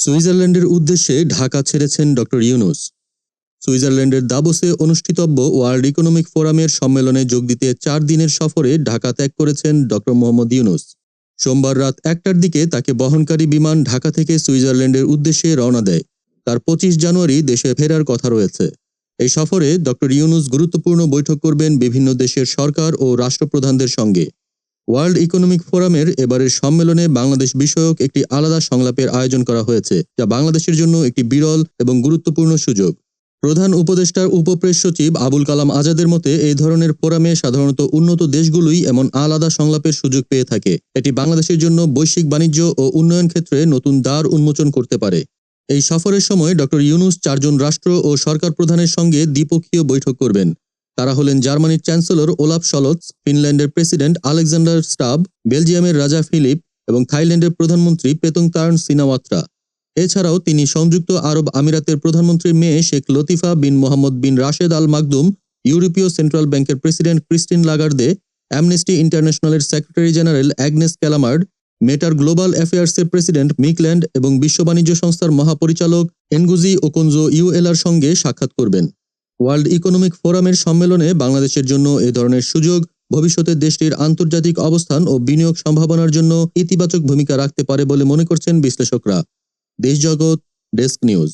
সুইজারল্যান্ডের উদ্দেশ্যে ঢাকা ছেড়েছেন ডক্টর ইউনুস। সুইজারল্যান্ডের দাবোসে অনুষ্ঠিতব্য ওয়ার্ল্ড ইকোনমিক ফোরামের সম্মেলনে যোগ দিতে চার দিনের সফরে ঢাকা ত্যাগ করেছেন ডক্টর মোহাম্মদ ইউনুস। সোমবার রাত একটার দিকে তাকে বহনকারী বিমান ঢাকা থেকে সুইজারল্যান্ডের উদ্দেশ্যে রওনা দেয়। তার পঁচিশ জানুয়ারি দেশে ফেরার কথা রয়েছে। এই সফরে ডক্টর ইউনুস গুরুত্বপূর্ণ বৈঠক করবেন বিভিন্ন দেশের সরকার ও রাষ্ট্রপ্রধানদের সঙ্গে। ওয়ার্ল্ড ইকোনমিক ফোরামের এবারের সম্মেলনে বাংলাদেশ বিষয়ক একটি আলাদা সংলাপের আয়োজন করা হয়েছে, যা বাংলাদেশের জন্য একটি বিরল এবং গুরুত্বপূর্ণ সুযোগ। প্রধান উপদেষ্টার উপপ্রেস সচিব আবুল কালাম আজাদের মতে, এই ধরনের ফোরামে সাধারণত উন্নত দেশগুলোই এমন আলাদা সংলাপের সুযোগ পেয়ে থাকে। এটি বাংলাদেশের জন্য বৈশ্বিক বাণিজ্য ও উন্নয়ন ক্ষেত্রে নতুন দ্বার উন্মোচন করতে পারে। এই সফরের সময় ডক্টর ইউনুস চারজন রাষ্ট্র ও সরকার প্রধানের সঙ্গে দ্বিপক্ষীয় বৈঠক করবেন। তারা হলেন জার্মানির চ্যান্সেলর ওলাফ শলৎস, ফিনল্যান্ডের প্রেসিডেন্ট আলেকজান্ডার স্টাব, বেলজিয়ামের রাজা ফিলিপ এবং থাইল্যান্ডের প্রধানমন্ত্রী পেতং তার্ন সিনাওয়াত্রা। এছাড়াও তিনি সংযুক্ত আরব আমিরাতের প্রধানমন্ত্রীর মেয়ে শেখ লতিফা বিন মোহাম্মদ বিন রাশেদ আল মাকদুম ইউরোপীয় সেন্ট্রাল ব্যাংকের প্রেসিডেন্ট ক্রিস্টিন লাগার্দে, অ্যামনেস্টি ইন্টারন্যাশনালের সেক্রেটারি জেনারেল অ্যাগনেস ক্যালামার্ড, মেটার গ্লোবাল অ্যাফেয়ার্সের প্রেসিডেন্ট মিকল্যান্ড এবং বিশ্ব বাণিজ্য সংস্থার মহাপরিচালক এনগুজি ওকনজো ইউএলআর সঙ্গে সাক্ষাৎ করবেন। ওয়ার্ল্ড ইকোনমিক ফোরামের সম্মেলনে বাংলাদেশের জন্য এ ধরনের সুযোগ, ভবিষ্যতে দেশটির আন্তর্জাতিক অবস্থান ও বিনিয়োগ সম্ভাবনার জন্য ইতিবাচক ভূমিকা রাখতে পারে বলে মনে করছেন বিশ্লেষকরা। দেশজগৎ ডেস্ক নিউজ।